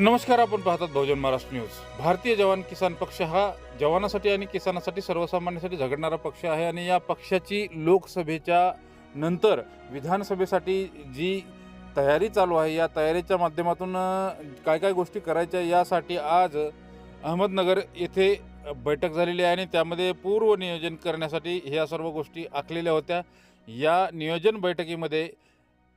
नमस्कार आपण पाहतात बहुजन महाराष्ट्र न्यूज. भारतीय जवान किसान पक्ष हा जवानासाठी आणि किसानासाठी सर्वसामान्यांसाठी झगडणारा पक्ष आहे आणि या पक्षाची लोकसभेच्या नंतर विधानसभेसाठी जी तयारी चालू आहे या तयारीच्या माध्यमातून काय काय गोष्टी करायच्या यासाठी आज अहमदनगर येथे बैठक झालेली आहे आणि त्यामध्ये पूर्व नियोजन करण्यासाठी ह्या सर्व गोष्टी आखलेल्या होत्या. या नियोजन बैठकीमध्ये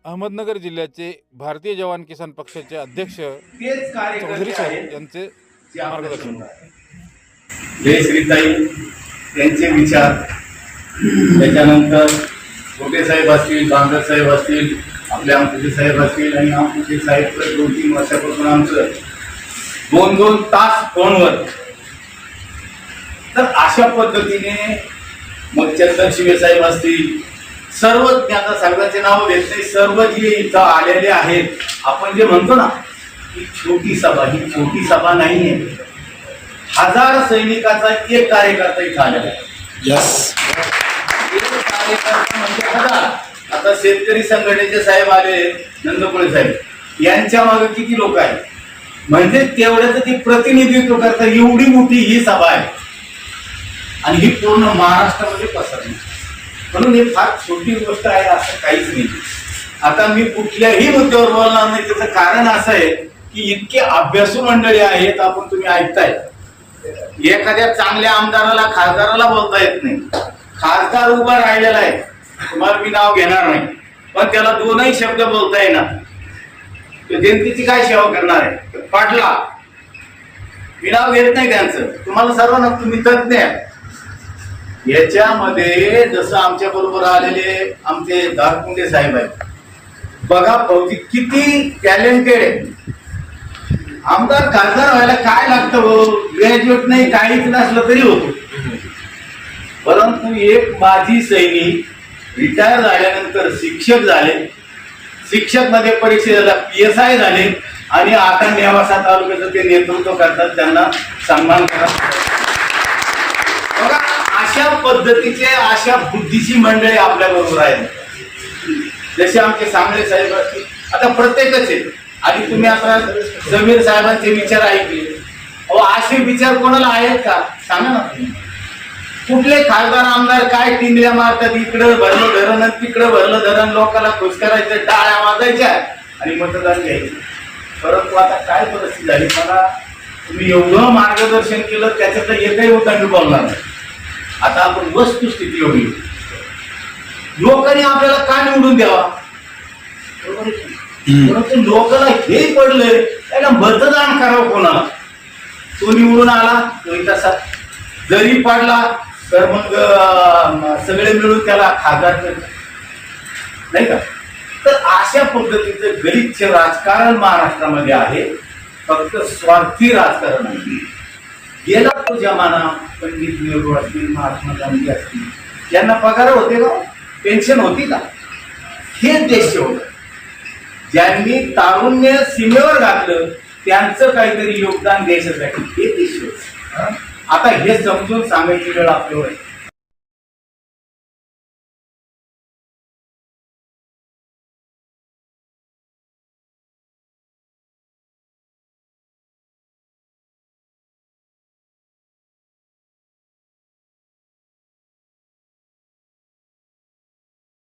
अहमदनगर जिल्ह्याचे भारतीय जवान किसान पक्षाचे अध्यक्ष चौधरी साहेब यांचे मार्गदर्शन. समोर आहेत. जय श्रीताई त्यांचे विचार त्याच्यानंतर गोटे साहेब असतील बांगर साहेब असतील आपले आमचे साहेब असतील आणि आमचे साहेब तर दोन तीन वर्षापासून आमचं दोन दोन तास फोनवर तर अशा पद्धतीने मग चंदन शिवे साहेब असतील सर्व आता सगळ्यांचे नाव घेत नाही सर्व जे इथं आलेले आहेत आपण जे म्हणतो ना ही छोटी सभा ही छोटी सभा नाहीये. हजार सैनिकाचा एक कार्यकर्ता इथं आलेला आहे. एक कार्यकर्ता म्हणजे हजार. आता शेतकरी संघटनेचे साहेब आले नंदकुळे साहेब. यांच्या मागे किती लोक आहेत? म्हणजे तेवढ्याच ते प्रतिनिधित्व करतात. एवढी मोठी ही सभा आहे. आणि ही पूर्ण महाराष्ट्रामध्ये पसरली. म्हणून ही फार छोटी गोष्ट आहे असं काहीच नाही. आता मी कुठल्याही मुद्द्यावर बोलणार नाही. त्याचं कारण असं आहे की इतके अभ्यासू मंडळी आहेत आपण तुम्ही ऐकताय. एखाद्या चांगल्या आमदाराला खासदाराला बोलता येत नाही. खासदार उभा राहिलेला आहे. तुम्हाला मी नाव घेणार नाही. पण त्याला दोनही शब्द बोलता येणार. तो जनतेची काय सेवा करणार आहे? पाटला. मी नाव घेत नाही त्यांचं. तुम्हाला सर्वांना तुम्ही तज्ञ आहे. याच्यामध्ये जसं आमच्या बरोबर आलेले आमचे दारकुंडे साहेब आहेत. बघा भाऊजी किती टॅलेंटेड आहे आमदार खासदार व्हायला काय लागतं हो? भाऊ ग्रॅज्युएट नाही काहीच नसलं तरी होतो. परंतु एक माजी सैनिक रिटायर झाल्यानंतर शिक्षक झाले. शिक्षकमध्ये परीक्षेला पी एस आय झाले. आणि आता नेवासा तालुक्याचं ते नेतृत्व करतात त्यांना सन्मान करा. पद्धतीचे अशा बुद्धीची मंडळी आपल्या बरोबर आहेत. जसे आमचे सांगळे साहेब असतील. आता प्रत्येकच आहे आणि तुम्ही आता जमीर साहेबांचे विचार ऐकले. अहो असे विचार कोणाला आहेत का? सांगा ना. तुम्ही कुठले खासदार आमदार काय टिंगल्या मारतात? इकडं भरलं धरण तिकडं भरलं धरण. लोकांना खुश करायचं टाळ्या वाजायच्या आणि मतदान घ्यायचं. परंतु आता काय परिस्थिती झाली? मला तुम्ही एवढं मार्गदर्शन केलं त्याच्यातलं एकही होता मी बोलणार नाही. आता आपण वस्तुस्थिती एवढी. लोकांनी आपल्याला का निवडून द्यावा? परंतु लोकांना हे पडलंय त्याला मतदान करावं कोणाला? तो निवडून आला तो तसा जरी पडला तर मग सगळे मिळून त्याला खासदार. नाही का? तर अशा पद्धतीचं गलिच्छ राजकारण महाराष्ट्रामध्ये आहे. फक्त स्वार्थी राजकारण आहे. गेला तो जमाना पंडित नेहरू असतील महात्मा गांधी असतील यांना पगार होते का? पेन्शन होती का? हे देश होत. ज्यांनी तारुण्य सीमेवर घातलं त्यांचं काहीतरी योगदान देशासाठी. हे देश होतं. आता हे समजून सांगायची वेळ आपल्यावर आहे.